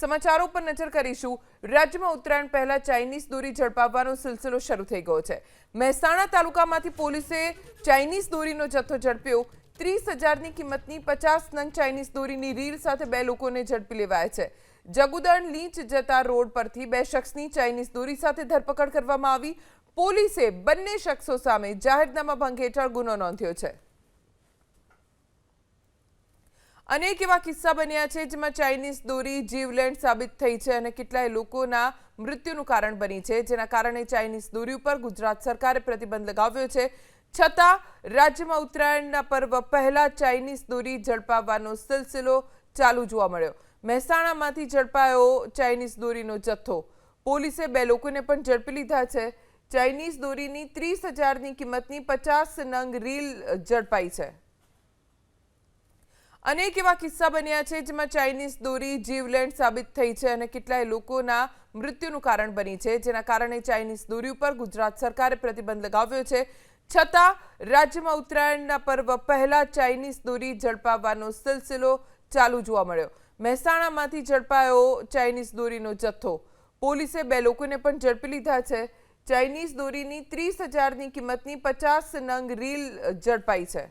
સમાચારો પર નજર કરીશું. રાજ્યમાં ઉત્તરાયણ પહેલા ચાઇનીઝ દોરી ઝડપાવવાનો સિલસિલો શરૂ થઈ ગયો છે. મહેસાણા તાલુકામાંથી પોલીસે ચાઇનીઝ દોરીનો જથ્થો ઝડપ્યો. ત્રીસ હજારની કિંમતની પચાસ નંગ ચાઇનીઝ દોરીની રીલ સાથે બે લોકોને ઝડપી લેવાયા છે. જગુદણ લીંચ જતા રોડ પરથી બે શખ્સની ચાઇનીઝ દોરી સાથે ધરપકડ કરવામાં આવી. પોલીસે બંને શખ્સો સામે જાહેરનામા ભંગ હેઠળ ગુનો નોંધ્યો છે. અનેક એવા કિસ્સા બન્યા છે જેમાં ચાઇનીઝ દોરી જીવલેણ સાબિત થઈ છે અને કેટલાય લોકોના મૃત્યુનું કારણ બની છે. જેના કારણે ચાઇનીઝ દોરી ઉપર ગુજરાત સરકારે પ્રતિબંધ લગાવ્યો છે. છતાં રાજ્યમાં ઉત્તરાયણના પર્વ પહેલા ચાઇનીઝ દોરી ઝડપાવવાનો સિલસિલો ચાલુ જોવા મળ્યો. મહેસાણામાંથી ઝડપાયો ચાઇનીઝ દોરીનો જથ્થો. પોલીસે બે લોકોને પણ ઝડપી લીધા છે. ચાઇનીઝ દોરીની ત્રીસ હજારની કિંમતની પચાસ નંગ રીલ ઝડપાઈ છે. અનેક એવા કિસ્સા બન્યા છે જેમાં ચાઇનીઝ દોરી જીવલેણ સાબિત થઈ છે અને કેટલાય લોકોના મૃત્યુનું કારણ બની છે. જેના કારણે ચાઇનીઝ દોરી ઉપર ગુજરાત સરકારે પ્રતિબંધ લગાવ્યો છે. છતાં રાજ્યમાં ઉત્તરાયણના પર્વ પહેલા ચાઇનીઝ દોરી ઝડપાવવાનો સિલસિલો ચાલુ જોવા મળ્યો. મહેસાણામાંથી ઝડપાયો ચાઇનીઝ દોરીનો જથ્થો. પોલીસે બે લોકોને પણ ઝડપી લીધા છે. ચાઇનીઝ દોરીની ત્રીસ હજારની કિંમતની પચાસ નંગ રીલ ઝડપાઈ છે.